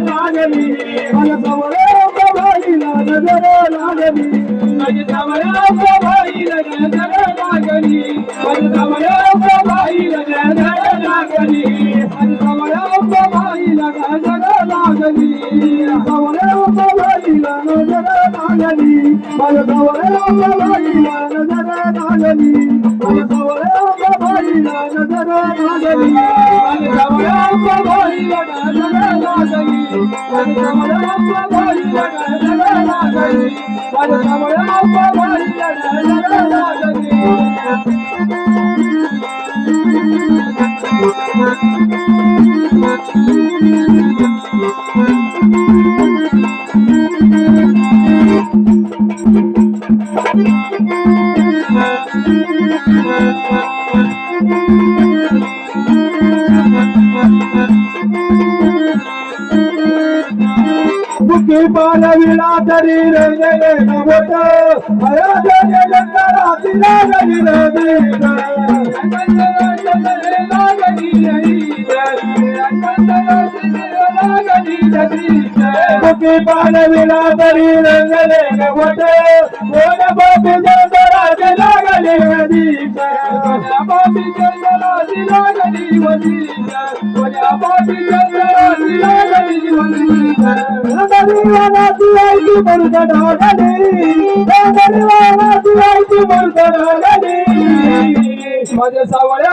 लागली मला कमळाच्या बाईला नजर लागली माझ्या कमळाच्या बाईला नजर लागली माझ्या कमळाच्या बाईला नजर लागली माझ्या कमळाच्या बाईला नजर लागली कमळाच्या बाईला नजर लागली माझ्या कमळाच्या बाईला नजर लागली माझ्या कमळाच्या बाईला नजर लागली माझ्या कमळाच्या बाईला பதனமழ ಮುಕ್ತಿ ಪಾಲ ವಿಳಾತರಿ ನವಟ ಮುಖಿ ಪಾಲ ವಿಳಾತರಿ ರಂಗಲೇ ನವಟ ಓಡ ಬಾಬಿ ಜಂಗರಾಜ ನಾಗಲಿ ವದೀಪ ಬಾಬಿ ಜಂಗರಾಜ ನಾಗಲಿ ವದೀಪ ಬಾಬಿ ಜಂಗರಾಜ ನಾಗಲಿ ವದೀಪ गरीबाला तुझी मुलगा ढागली माझ्या सावळ्या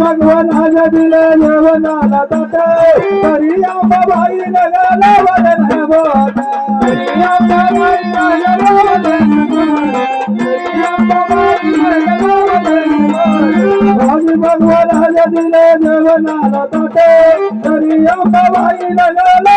भगवान हज दिले यवनाला तट. तरी आंबा बाई नगाला वदन बोट तरी आंबा बाई नगाला वदन भगवान हज दिले यवनाला तरी बाई नगाला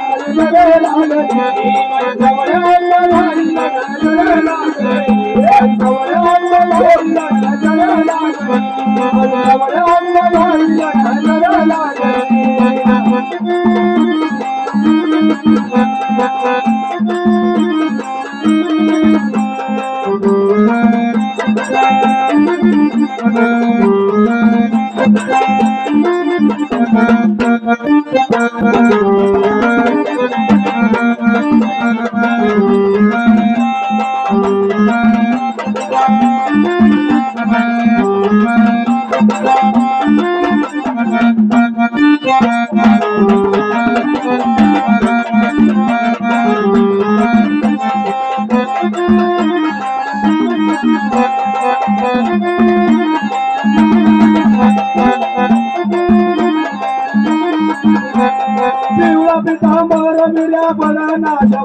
I'm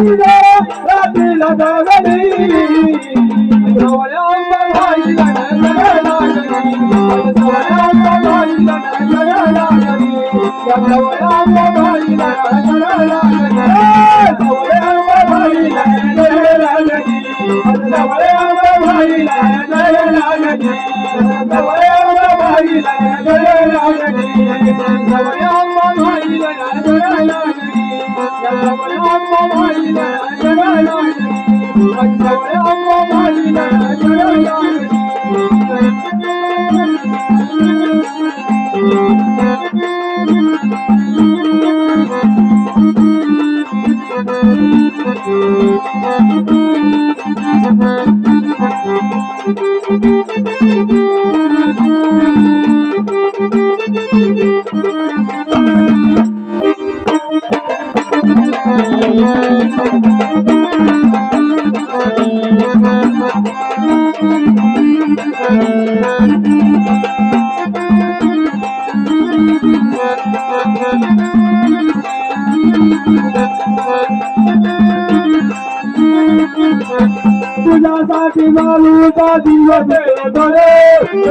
रात्रीला जागली पूजा साथी मालू साथी वसे लगाए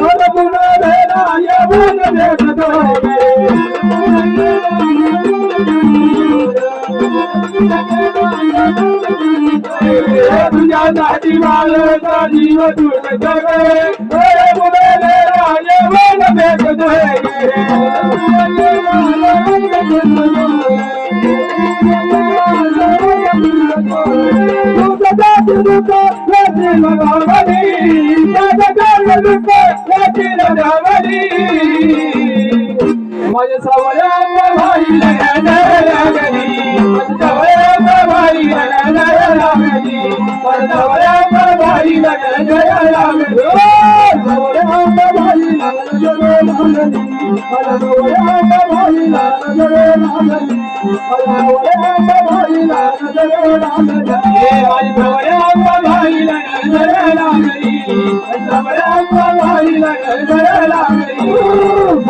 और बुने बेड़ा ये बुने देख दोगे पूजा साथी मालू साथी वसे लगाए और बुने बेड़ा ये बुने देख दोगे माझ्या सवया भाई लागली सवया भाई लागली सवया भाई लागली भाई काय أنت ملاك الله لك الجلال العظيم